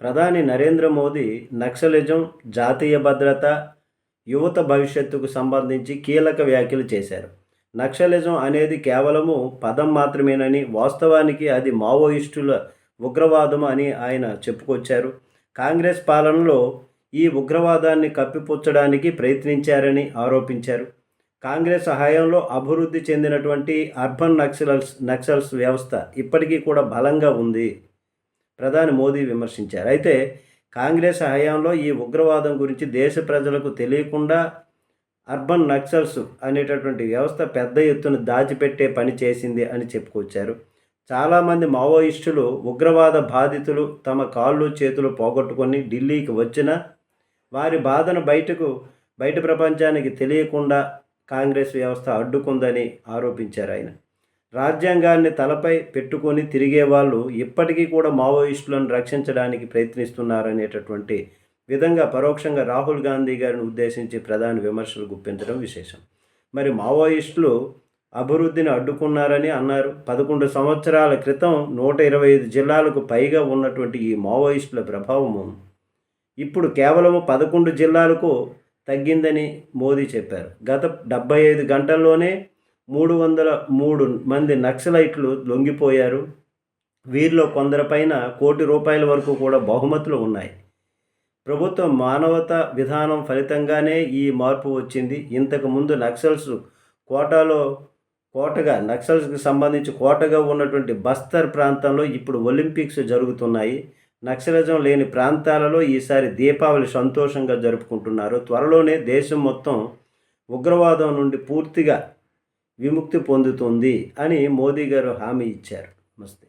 ప్రధాని నరేంద్ర మోదీ నక్సలిజం జాతీయ భద్రత యువత భవిష్యత్తుకు సంబంధించి కీలక వ్యాఖ్యలు చేశారు. నక్సలిజం అనేది కేవలము పదం మాత్రమేనని వాస్తవానికి అది మావోయిస్టుల ఉగ్రవాదం అని ఆయన చెప్పుకొచ్చారు. కాంగ్రెస్ పాలనలో ఈ ఉగ్రవాదాన్ని కప్పిపుచ్చడానికి ప్రయత్నించారని ఆరోపించారు. కాంగ్రెస్ సహాయంలో అభివృద్ధి చెందినటువంటి అర్బన్ నక్సల్స్ నక్సల్స్ వ్యవస్థ ఇప్పటికీ కూడా బలంగా ఉంది. ప్రధాని మోదీ విమర్శించారు. అయితే కాంగ్రెస్ హయాంలో ఈ ఉగ్రవాదం గురించి దేశ ప్రజలకు తెలియకుండా అర్బన్ నక్సల్స్ అనేటటువంటి వ్యవస్థ పెద్ద ఎత్తున దాచిపెట్టే పని చేసింది అని చెప్పుకొచ్చారు. చాలామంది మావోయిస్టులు ఉగ్రవాద బాధితులు తమ కాళ్ళు చేతులు పోగొట్టుకొని ఢిల్లీకి వచ్చిన వారి బాధను బయటకు బయట ప్రపంచానికి తెలియకుండా కాంగ్రెస్ వ్యవస్థ అడ్డుకుందని ఆరోపించారు ఆయన. రాజ్యాంగాన్ని తలపై పెట్టుకొని తిరిగే వాళ్ళు ఇప్పటికీ కూడా మావోయిస్టులను రక్షించడానికి ప్రయత్నిస్తున్నారనేటటువంటి విధంగా పరోక్షంగా రాహుల్ గాంధీ గారిని ఉద్దేశించి ప్రధాని విమర్శలు గుప్పించడం విశేషం. మరి మావోయిస్టులు అభివృద్ధిని అడ్డుకున్నారని అన్నారు. పదకొండు సంవత్సరాల క్రితం నూట ఇరవై ఐదు జిల్లాలకు పైగా ఉన్నటువంటి ఈ మావోయిస్టుల ప్రభావము ఇప్పుడు కేవలం పదకొండు జిల్లాలకు తగ్గిందని మోదీ చెప్పారు. గత డెబ్బై ఐదు గంటల్లోనే మూడు వందల మూడు మంది నక్సలైట్లు లొంగిపోయారు. వీరిలో కొందరిపైన కోటి రూపాయల వరకు కూడా బహుమతులు ఉన్నాయి. ప్రభుత్వ మానవత విధానం ఫలితంగానే ఈ మార్పు వచ్చింది. ఇంతకు ముందు నక్సల్స్ కోటాలో కోటగా నక్సల్స్కి సంబంధించి కోటగా ఉన్నటువంటి బస్తర్ ప్రాంతంలో ఇప్పుడు ఒలింపిక్స్ జరుగుతున్నాయి. నక్సలిజం లేని ప్రాంతాలలో ఈసారి దీపావళి సంతోషంగా జరుపుకుంటున్నారు. త్వరలోనే దేశం మొత్తం ఉగ్రవాదం నుండి పూర్తిగా విముక్తి పొందుతుంది అని మోదీ గారు హామీ ఇచ్చారు. నమస్తే.